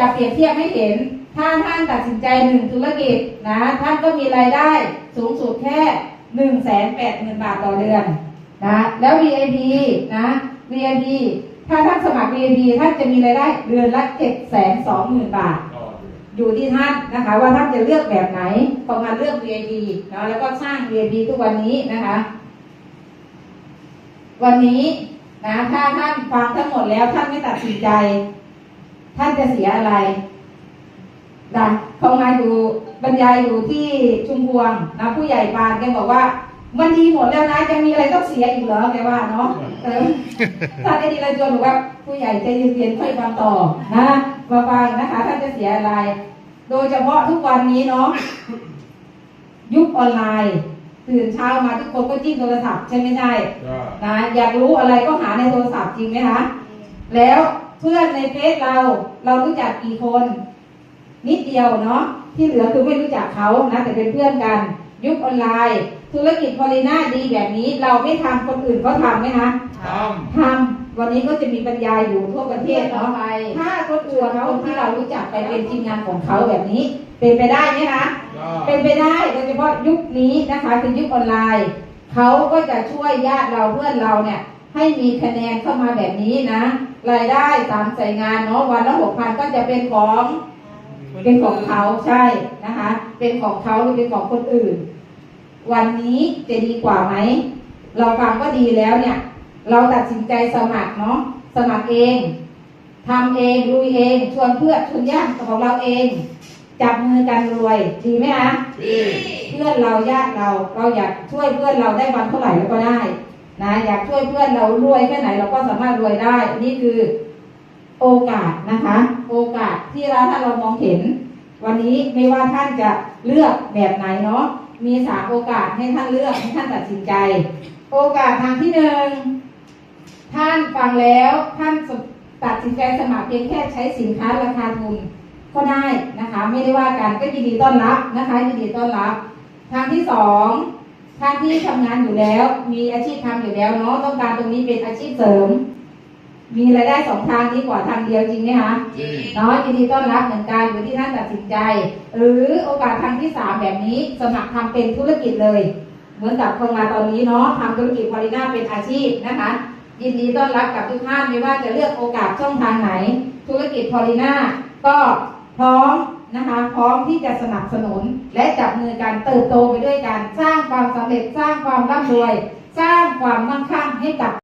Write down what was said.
จะเปรียบเทียบให้เห็น ถ้าท่านตัดสินใจหนึ่งธุรกิจนะท่านก็มีรายได้สูงสุดแค่หนึ่งแสนแปดหมื่นบาทต่อเดือนนะแล้ว VIP นะ VIP ถ้าท่านสมัคร VIP ท่านจะมีรายได้เดือนละเจ็ดแสนสองหมื่นบาทต่ออยู่ที่ท่านนะคะว่าท่านจะเลือกแบบไหนพอมาเลือก VIP เนาะแล้วก็สร้าง VIP ทุกวันนี้นะคะ วันนี้นะถ้าท่านฟังทั้งหมดแล้วท่านไม่ตัดสินใจ ท่านจะเสียอะไรนะเขามาอยู่บรรยายอยู่ที่ชุมพวงนะผู้ใหญ่ปานแกบอกว่า มันดีหมดแล้วนะจะมีอะไรต้องเสียอีกเหรอแกว่าเนาะเออท่านได้ดีเลยจวนบอกว่าผู้ใหญ่ใจเย็นๆค่อยฟังต่อนะมาฟังนะคะ ท่านจะเสียอะไร โดยเฉพาะทุกวันนี้เนาะยุคออนไลน์ตื่นเช้ามาทุกคนก็จิ้มโทรศัพท์ใช่ไหมใช่ก็นะอยากรู้อะไรก็หาในโทรศัพท์จริงไหมคะแล้ว เพื่อนในเฟซเราเรารู้จักกี่คน นิดเดียวเนาะที่เหลือคือไม่รู้จักเขานะแต่เป็นเพื่อนกัน ยุคออนไลน์ ธุรกิจพอลีน่าดีแบบนี้ เราไม่ทำคนอื่นเขาทำไหมคะททำวันนี้ก็จะมีบรรยายอยู่ทั่วประเทศเนาะถ้าคนอื่นคนที่เรารู้จักไปเป็นทีมงานของเขาแบบนี้ เป็นไปได้ไหมคะำก็เป็นไปได้โดยเฉพาะยุคนี้นะคะคือยุคออนไลน์เขาก็จะช่วยญาติเราเพื่อนเราเนี่ยให้มีคะแนนเข้ามาแบบนี้นะ รายได้ตามใส่งานเนาะวันละหกพันก็จะเป็นของเป็นของเขาใช่นะคะ เป็นของเขาหรือเป็นของคนอื่น วันนี้จะดีกว่าไหมเราฟังก็ดีแล้วเนี่ย เราตัดสินใจสมัครเนาะสมัครเองทำเองลุยเอง ชวนเพื่อนชวนญาติของเราเอง จับมือกันรวยดีไหมคะที่เพื่อนเราญาติเราเราอยากช่วยเพื่อนเราได้วันเท่าไหร่เราก็ได้ นะอยากช่วยเพื่อนเรารวยแค่ไหนเราก็สามารถรวยได้ นี่คือโอกาสนะคะ โอกาสที่เราถ้าเรามองเห็น วันนี้ไม่ว่าท่านจะเลือกแบบไหนเนาะมีสามโอกาสให้ท่านเลือกให้ท่านตัดสินใจ โอกาสทางที่หนึ่งท่านฟังแล้วท่านตัดสินใจสมัครเพียงแค่ใช้สินค้าราคาทุนก็ได้นะคะ ไม่ได้ว่ากันก็ยินดีต้อนรับนะคะยินดีต้อนรับ ทางที่สอง ท่านที่ทำงานอยู่แล้ว มีอาชีพทำอยู่แล้วเนาะต้องการตรงนี้เป็นอาชีพเสริม มีรายได้สองทางดีกว่าทางเดียวจริงไหมคะที่เนาะยินดีต้อนรับเหมือนกันอยู่ที่ท่านตัดสินใจ หรือโอกาสทางที่สามแบบนี้สมัครทำเป็นธุรกิจเลย เหมือนกับคนมาตอนนี้เนาะทำธุรกิจพอลิน่าเป็นอาชีพนะคะ ยินดีต้อนรับกับทุกท่านไม่ว่าจะเลือกโอกาสช่องทางไหน ธุรกิจพอลิน่าก็พร้อมนะคะพร้อมที่จะสนับสนุนและจับมือกันเติบโตไปด้วยกันสร้าง ความสำเร็จสร้างความร่ำรวย สร้างความมั่งคั่งให้กับ